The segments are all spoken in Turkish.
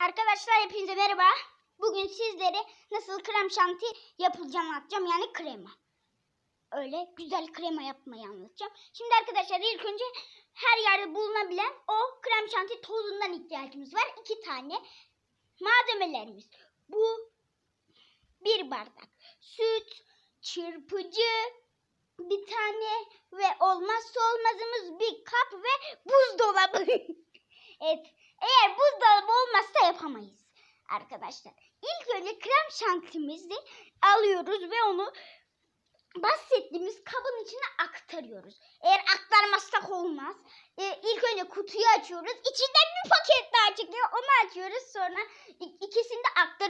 Arkadaşlar hepinize merhaba. Bugün sizlere nasıl krem şanti yapılacağını anlatacağım. Yani krema. Öyle güzel krema yapmayı anlatacağım. Şimdi arkadaşlar ilk önce her yerde bulunabilen o krem şanti tozundan ihtiyacımız var. İki tane malzemelerimiz. Bu bir bardak süt, çırpıcı, bir tane ve olmazsa olmazımız bir kap ve buzdolabı. evet eğer olmazsa yapamayız arkadaşlar. İlk önce krem şantimizi alıyoruz ve onu bahsettiğimiz kabın içine aktarıyoruz. Eğer aktarmazsak olmaz. Ee, ilk önce kutuyu açıyoruz. İçinden bir paket daha çıkıyor. Onu açıyoruz. Sonra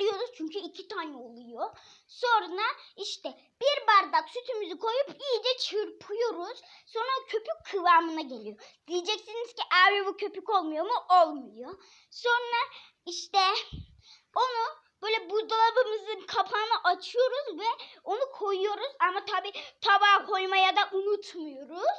aktarıyoruz. Çünkü iki tane oluyor. Sonra işte bir bardak sütümüzü koyup iyice çırpıyoruz. Sonra köpük kıvamına geliyor. Diyeceksiniz ki abi bu köpük olmuyor mu? Olmuyor. Sonra işte onu böyle buzdolabımızın kapağını açıyoruz ve onu koyuyoruz. Ama tabii tabağa koymaya da unutmuyoruz.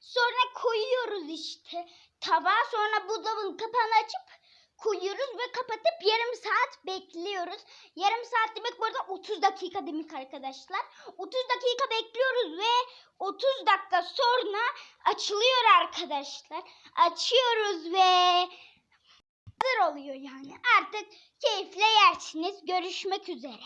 Sonra koyuyoruz işte tabağa. Sonra buzdolabının kapağını açıp koyuyoruz ve kapatıp yarım saat bekliyoruz. Yarım saat demek bu arada 30 dakika demek arkadaşlar. 30 dakika bekliyoruz ve 30 dakika sonra açılıyor arkadaşlar. Açıyoruz ve hazır oluyor yani. Artık keyifle yersiniz. Görüşmek üzere.